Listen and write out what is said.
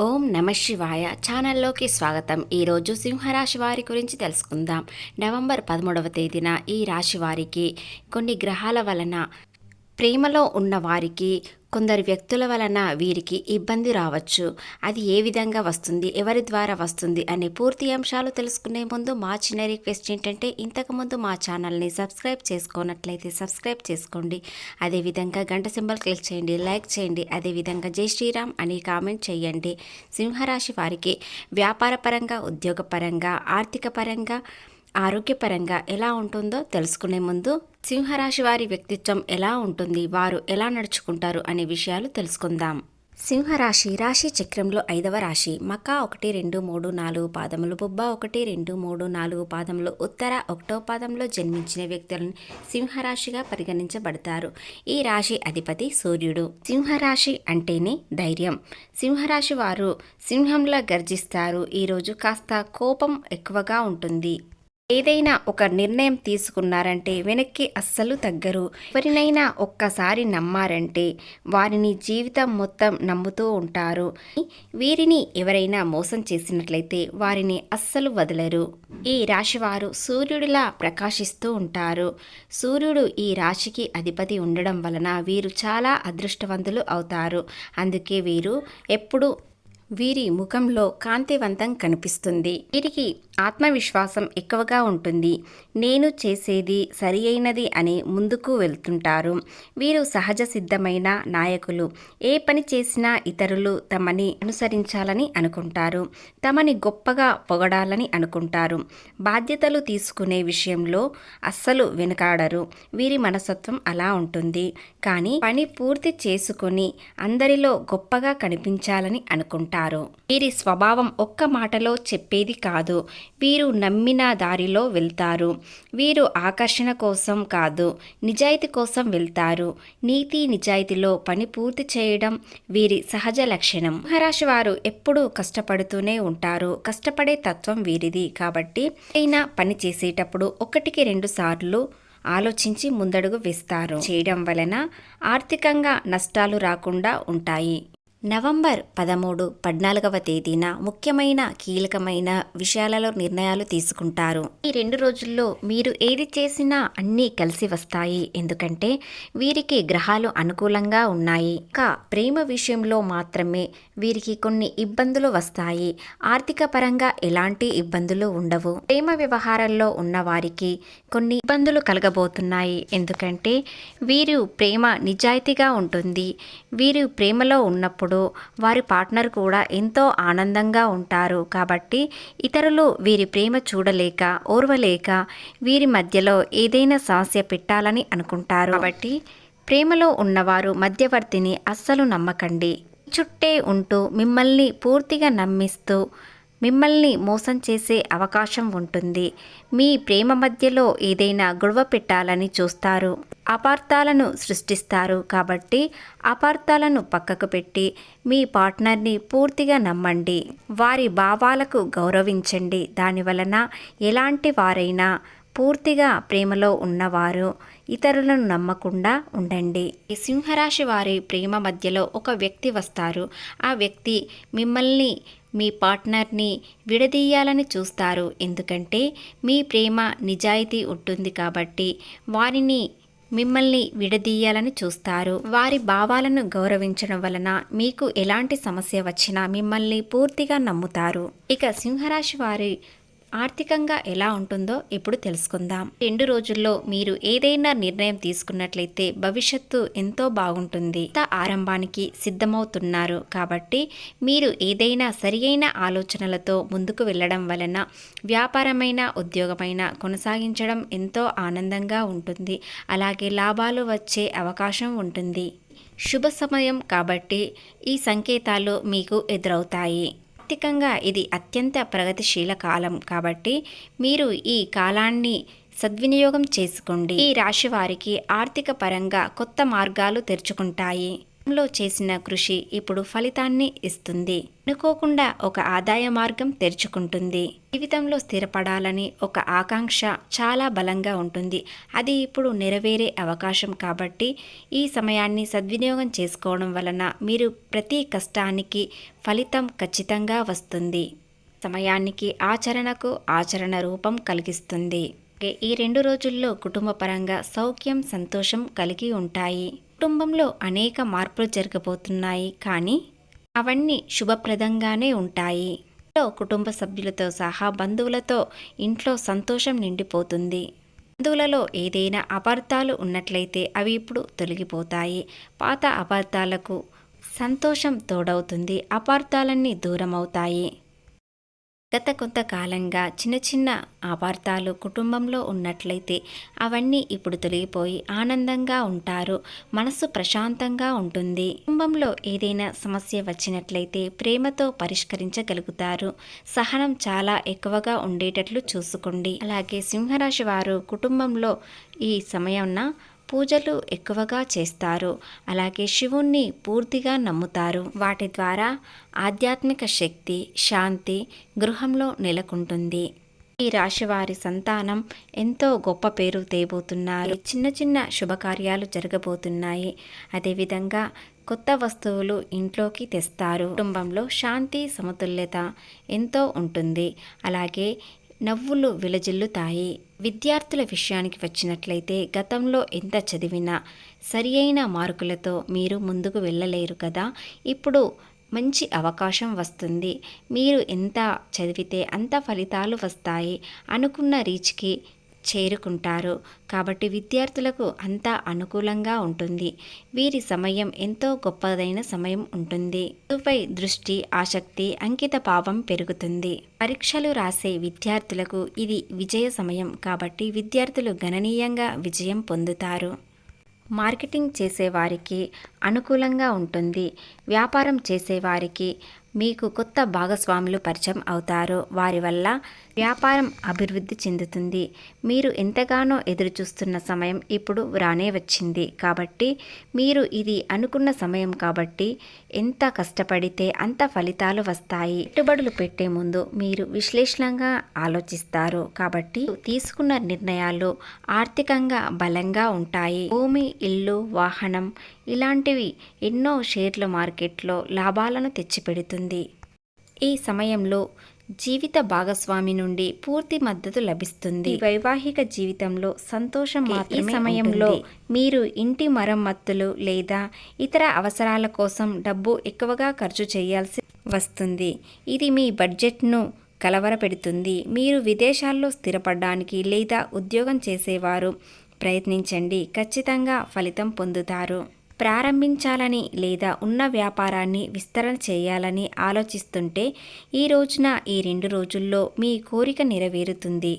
ఓం నమ శివాయ ఛానల్లోకి స్వాగతం. ఈరోజు సింహరాశి వారి గురించి తెలుసుకుందాం. నవంబర్ పదమూడవ తేదీన ఈ రాశి వారికి కొన్ని గ్రహాల వలన ప్రేమలో ఉన్న వారికి కొందరు వ్యక్తుల వలన వీరికి ఇబ్బంది రావచ్చు. అది ఏ విధంగా వస్తుంది? ఎవరి ద్వారా వస్తుంది? అనే పూర్తి అంశాలు తెలుసుకునే ముందు మా చిన్న రిక్వెస్ట్ ఏంటంటే ఇంతకుముందు మా ఛానల్ని సబ్స్క్రైబ్ చేసుకోనట్లయితే సబ్స్క్రైబ్ చేసుకోండి. అదేవిధంగా గంట సింబల్ క్లిక్ చేయండి లైక్ చేయండి. అదేవిధంగా జై శ్రీరామ్ అని కామెంట్ చేయండి. సింహరాశి వారికి వ్యాపారపరంగా ఉద్యోగపరంగా ఆర్థిక పరంగా ఆరోగ్యపరంగా ఎలా ఉంటుందో తెలుసుకునే ముందు సింహరాశి వారి వ్యక్తిత్వం ఎలా ఉంటుంది వారు ఎలా నడుచుకుంటారు అనే విషయాలు తెలుసుకుందాం. సింహరాశి రాశి చక్రంలో ఐదవ రాశి మకా ఒకటి రెండు మూడు నాలుగు పాదములు బుబ్బ ఒకటి రెండు మూడు నాలుగు పాదములు ఉత్తర ఒకటో పాదంలో జన్మించిన వ్యక్తులను సింహరాశిగా పరిగణించబడతారు. ఈ రాశి అధిపతి సూర్యుడు. సింహరాశి అంటేనే ధైర్యం. సింహరాశి వారు సింహంలా గర్జిస్తారు. ఈరోజు కాస్త కోపం ఎక్కువగా ఉంటుంది. ఏదైనా ఒక నిర్ణయం తీసుకున్నారంటే వెనక్కి అస్సలు తగ్గరు. ఎవరినైనా ఒక్కసారి నమ్మారంటే వారిని జీవితం మొత్తం నమ్ముతూ ఉంటారు. వీరిని ఎవరైనా మోసం చేసినట్లయితే వారిని అస్సలు వదలరు. ఈ రాశివారు సూర్యుడిలా ప్రకాశిస్తూ ఉంటారు. సూర్యుడు ఈ రాశికి అధిపతి ఉండడం వలన వీరు చాలా అదృష్టవంతులు అవుతారు. అందుకే వీరు ఎప్పుడు వీరి ముఖంలో కాంతివంతం కనిపిస్తుంది. వీరికి ఆత్మవిశ్వాసం ఎక్కువగా ఉంటుంది. నేను చేసేది సరి అయినది అని ముందుకు వెళ్తుంటారు. వీరు సహజ సిద్ధమైన నాయకులు. ఏ పని చేసినా ఇతరులు తమని అనుసరించాలని అనుకుంటారు. తమని గొప్పగా పొగడాలని అనుకుంటారు. బాధ్యతలు తీసుకునే విషయంలో అస్సలు వెనుకాడరు. వీరి మనసత్వం అలా ఉంటుంది. కానీ పని పూర్తి చేసుకొని అందరిలో గొప్పగా కనిపించాలని అనుకుంటారు. వీరి స్వభావం ఒక్క మాటలో చెప్పేది కాదు. వీరు నమ్మిన దారిలో వెళ్తారు. వీరు ఆకర్షణ కోసం కాదు నిజాయితీ కోసం వెళ్తారు. నీతి నిజాయితీలో పని పూర్తి చేయడం వీరి సహజ లక్షణం. మహారాశి వారు ఎప్పుడూ కష్టపడుతూనే ఉంటారు. కష్టపడే తత్వం వీరిది కాబట్టి అయినా పని చేసేటప్పుడు ఒకటికి రెండు సార్లు ఆలోచించి ముందడుగు వేస్తారు. చేయడం వలన ఆర్థికంగా నష్టాలు రాకుండా ఉంటాయి. నవంబర్ పదమూడు పద్నాలుగవ తేదీన ముఖ్యమైన కీలకమైన విషయాలలో నిర్ణయాలు తీసుకుంటారు. ఈ రెండు రోజుల్లో మీరు ఏది చేసినా అన్నీ కలిసి వస్తాయి. ఎందుకంటే వీరికి గ్రహాలు అనుకూలంగా ఉన్నాయి. కా ప్రేమ విషయంలో మాత్రమే వీరికి కొన్ని ఇబ్బందులు వస్తాయి. ఆర్థిక పరంగా ఎలాంటి ఇబ్బందులు ఉండవు. ప్రేమ వ్యవహారంలో ఉన్న వారికి కొన్ని ఇబ్బందులు కలగబోతున్నాయి. ఎందుకంటే వీరు ప్రేమ నిజాయితీగా ఉంటుంది. వీరు ప్రేమలో ఉన్నప్పుడు వారి పార్ట్నర్ కూడా ఎంతో ఆనందంగా ఉంటారు. కాబట్టి ఇతరులు వీరి ప్రేమ చూడలేక ఓర్వలేక వీరి మధ్యలో ఏదైనా సమస్య పెట్టాలని అనుకుంటారు. కాబట్టి ప్రేమలో ఉన్నవారు మధ్యవర్తిని అస్సలు నమ్మకండి. చుట్టే ఉంటూ మిమ్మల్ని పూర్తిగా నమ్మిస్తూ మిమ్మల్ని మోసం చేసే అవకాశం ఉంటుంది. మీ ప్రేమ మధ్యలో ఏదైనా గొడవ పెట్టాలని చూస్తారు. అపార్థాలను సృష్టిస్తారు కాబట్టి అపార్థాలను పక్కకు పెట్టి మీ పార్ట్నర్ని పూర్తిగా నమ్మండి. వారి భావాలకు గౌరవించండి. దాని వలన ఎలాంటి వారైనా పూర్తిగా ప్రేమలో ఉన్నవారు ఇతరులను నమ్మకుండా ఉండండి. ఈ సింహరాశి వారి ప్రేమ మధ్యలో ఒక వ్యక్తి వస్తారు. ఆ వ్యక్తి మిమ్మల్ని మీ పార్ట్నర్ని విడదీయాలని చూస్తారు. ఎందుకంటే మీ ప్రేమ నిజాయితీ ఉంటుంది కాబట్టి వారిని మిమ్మల్ని విడదీయాలని చూస్తారు. వారి భావాలను గౌరవించడం వలన మీకు ఎలాంటి సమస్య వచ్చినా మిమ్మల్ని పూర్తిగా నమ్ముతారు. ఇక సింహరాశి వారి ఆర్థికంగా ఎలా ఉంటుందో ఇప్పుడు తెలుసుకుందాం. రెండు రోజుల్లో మీరు ఏదైనా నిర్ణయం తీసుకున్నట్లయితే భవిష్యత్తు ఎంతో బాగుంటుంది. ఆరంభానికి సిద్ధమవుతున్నారు. కాబట్టి మీరు ఏదైనా సరియైన ఆలోచనలతో ముందుకు వెళ్ళడం వలన వ్యాపారమైన ఉద్యోగమైన కొనసాగించడం ఎంతో ఆనందంగా ఉంటుంది. అలాగే లాభాలు వచ్చే అవకాశం ఉంటుంది. శుభ సమయం కాబట్టి ఈ సంకేతాలు మీకు ఎదురవుతాయి. ఆర్థికంగా ఇది అత్యంత ప్రగతిశీల కాలం కాబట్టి మీరు ఈ కాలాన్ని సద్వినియోగం చేసుకోండి. ఈ రాశి వారికి ఆర్థిక పరంగా కొత్త మార్గాలు తెరుచుకుంటాయి. లో చేసిన కృషి ఇప్పుడు ఫలితాన్ని ఇస్తుంది. అనుకోకుండా ఒక ఆదాయ మార్గం తెరుచుకుంటుంది. జీవితంలో స్థిరపడాలని ఒక ఆకాంక్ష చాలా బలంగా ఉంటుంది. అది ఇప్పుడు నెరవేరే అవకాశం కాబట్టి ఈ సమయాన్ని సద్వినియోగం చేసుకోవడం వలన మీరు ప్రతి కష్టానికి ఫలితం ఖచ్చితంగా వస్తుంది. సమయానికి ఆచరణకు ఆచరణ రూపం కలిగిస్తుంది. అలాగే ఈ రెండు రోజుల్లో కుటుంబ పరంగా సౌఖ్యం సంతోషం కలిగి ఉంటాయి. కుటుంబంలో అనేక మార్పులు జరగబోతున్నాయి కానీ అవన్నీ శుభప్రదంగానే ఉంటాయి. కుటుంబ సభ్యులతో సహా బంధువులతో ఇంట్లో సంతోషం నిండిపోతుంది. బంధువులలో ఏదైనా అపార్థాలు ఉన్నట్లయితే అవి ఇప్పుడు తొలగిపోతాయి. పాత అపార్థాలకు సంతోషం తోడవుతుంది అపార్థాలన్నీ దూరమవుతాయి. గత కొంతకాలంగా చిన్న చిన్న అపార్థాలు కుటుంబంలో ఉన్నట్లయితే అవన్నీ ఇప్పుడు తొలగిపోయి ఆనందంగా ఉంటారు మనసు ప్రశాంతంగా ఉంటుంది. కుటుంబంలో ఏదైనా సమస్య వచ్చినట్లయితే ప్రేమతో పరిష్కరించగలుగుతారు. సహనం చాలా ఎక్కువగా ఉండేటట్లు చూసుకోండి. అలాగే సింహరాశి వారు కుటుంబంలో ఈ సమయంన పూజలు ఎక్కువగా చేస్తారు. అలాగే శివుణ్ణి పూర్తిగా నమ్ముతారు. వాటి ద్వారా ఆధ్యాత్మిక శక్తి శాంతి గృహంలో నెలకొంటుంది. ఈ రాశి వారి సంతానం ఎంతో గొప్ప పేరు తేబోతున్నారు. చిన్న చిన్న శుభకార్యాలు జరగబోతున్నాయి. అదేవిధంగా కొత్త వస్తువులు ఇంట్లోకి తెస్తారు. కుటుంబంలో శాంతి సమతుల్యత ఎంతో ఉంటుంది. అలాగే నవ్వులు విలజిల్లుతాయి. విద్యార్థుల విషయానికి వచ్చినట్లయితే గతంలో ఎంత చదివినా సరి అయిన మార్కులతో మీరు ముందుకు వెళ్ళలేరు కదా. ఇప్పుడు మంచి అవకాశం వస్తుంది. మీరు ఎంత చదివితే అంత ఫలితాలు వస్తాయి అనుకున్న రీచ్కి చేరుకుంటారు. కాబట్టి విద్యార్థులకు అంతా అనుకూలంగా ఉంటుంది. వీరి సమయం ఎంతో గొప్పదైన సమయం ఉంటుంది. చదువుపై దృష్టి ఆసక్తి అంకిత భావం పెరుగుతుంది. పరీక్షలు రాసే విద్యార్థులకు ఇది విజయ సమయం కాబట్టి విద్యార్థులు గణనీయంగా విజయం పొందుతారు. మార్కెటింగ్ చేసేవారికి అనుకూలంగా ఉంటుంది. వ్యాపారం చేసేవారికి మీకు కొత్త భాగస్వాములు పరిచయం అవుతారు. వారి వల్ల వ్యాపారం అభివృద్ధి చెందుతుంది. మీరు ఎంతగానో ఎదురుచూస్తున్న సమయం ఇప్పుడు రానే వచ్చింది. కాబట్టి మీరు ఇది అనుకున్న సమయం కాబట్టి ఎంత కష్టపడితే అంత ఫలితాలు వస్తాయి. పెట్టుబడులు పెట్టే ముందు మీరు విశ్లేషణగా ఆలోచిస్తారు. కాబట్టి తీసుకున్న నిర్ణయాలు ఆర్థికంగా బలంగా ఉంటాయి. భూమి ఇల్లు వాహనం ఇలాంటివి ఎన్నో షేర్ల మార్కెట్లో లాభాలను తెచ్చిపెడుతుంది. ఈ సమయంలో జీవిత భాగస్వామి నుండి పూర్తి మద్దతు లభిస్తుంది. వైవాహిక జీవితంలో సంతోషం ఈ సమయంలో మీరు ఇంటి మరమ్మతులు లేదా ఇతర అవసరాల కోసం డబ్బు ఎక్కువగా ఖర్చు చేయాల్సి వస్తుంది. ఇది మీ బడ్జెట్ను కలవరపెడుతుంది. మీరు విదేశాల్లో స్థిరపడడానికి లేదా ఉద్యోగం చేసేవారు ప్రయత్నించండి. ఖచ్చితంగా ఫలితం పొందుతారు. ప్రారంభించాలని లేదా ఉన్న వ్యాపారాన్ని విస్తరణ చేయాలని ఆలోచిస్తుంటే ఈ రోజున ఈ రెండు రోజుల్లో మీ కోరిక నెరవేరుతుంది.